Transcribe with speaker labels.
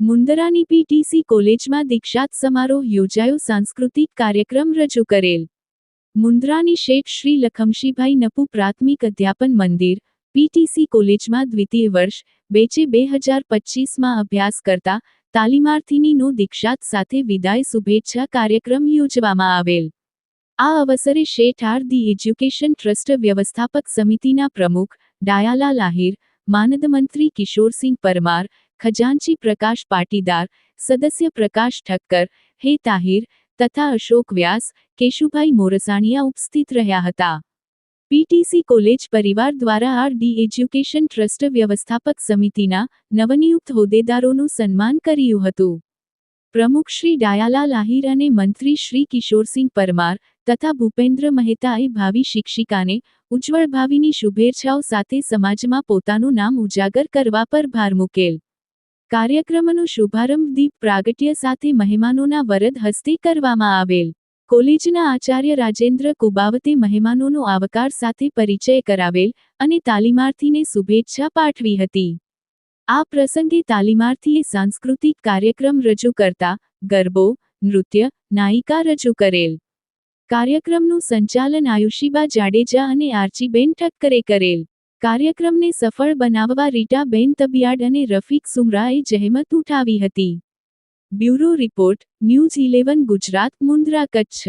Speaker 1: મુંદરાની PTC કોલેજમાં દીક્ષાત સમારોહ યોજાયો. સાંસ્કૃતિક કાર્યક્રમ રજૂ કરેલ. મુંદરાની શેઠ શ્રી લખમશીભાઈ નપુ પ્રાથમિક અધ્યાપન મંદિર પીટીસી કોલેજમાં દ્વિતીય વર્ષ, બેચે બે હજાર પચીસમાં અભ્યાસ કરતા તાલીમાર્થીનીનો દીક્ષાત સાથે વિદાય શુભેચ્છા કાર્યક્રમ યોજવામાં આવેલ. આ અવસરે Sheth R the education trust વ્યવસ્થાપક સમિતિના પ્રમુખ ડાયાલાલ આહિર માનદ મંત્રી કિશોરસિંહ પરમાર, ખજાનચી પ્રકાશ પાટીદાર, સદસ્ય પ્રકાશ ઠક્કર, હે તાહિર, તથા અશોક વ્યાસ, કેશુભાઈ મોરસાણીયા ઉપસ્થિત રહ્યા હતા. પીટીસી કોલેજ પરિવાર દ્વારા આર ડી એજ્યુકેશન ટ્રસ્ટ વ્યવસ્થાપક સમિતિના નવનિયુક્ત હોદ્દેદારોનું સન્માન કર્યું હતું. પ્રમુખ શ્રી ડાયાલાલ આહિર અને મંત્રી શ્રી કિશોરસિંહ પરમાર તથા ભૂપેન્દ્ર મહેતાએ ભાવિ શિક્ષિકાને ઉજ્જવળ ભાવિની શુભેચ્છાઓ સાથે સમાજમાં પોતાનું નામ ઉજાગર કરવા પર ભાર મૂકેલ. કાર્યક્રમનો શુભારંભ દીપ પ્રાગટ્ય સાથે મહેમાનોના વરદ હસ્તે કરવામાં આવેલ. કોલેજના આચાર્ય રાજેન્દ્ર કુબાવતે મહેમાનોનો આવકાર સાથે પરિચય કરાવેલ અને તાલીમાર્થીને શુભેચ્છા પાઠવી હતી. આ પ્રસંગે તાલીમાર્થીએ સાંસ્કૃતિક કાર્યક્રમ રજૂ કરતા ગરબો, નૃત્ય, નાયિકા રજૂ કરેલ. કાર્યક્રમનું સંચાલન આયુષીબા જાડેજા અને આર્ચીબેન ઠક્કરે કરેલ. કાર્યક્રમને સફળ બનાવવા રીટાબેન તબિયાડ અને રફીક સુમરાએ જહેમત ઉઠાવી હતી. Bureau report, news eleven Gujarat, Mundra, Kutch.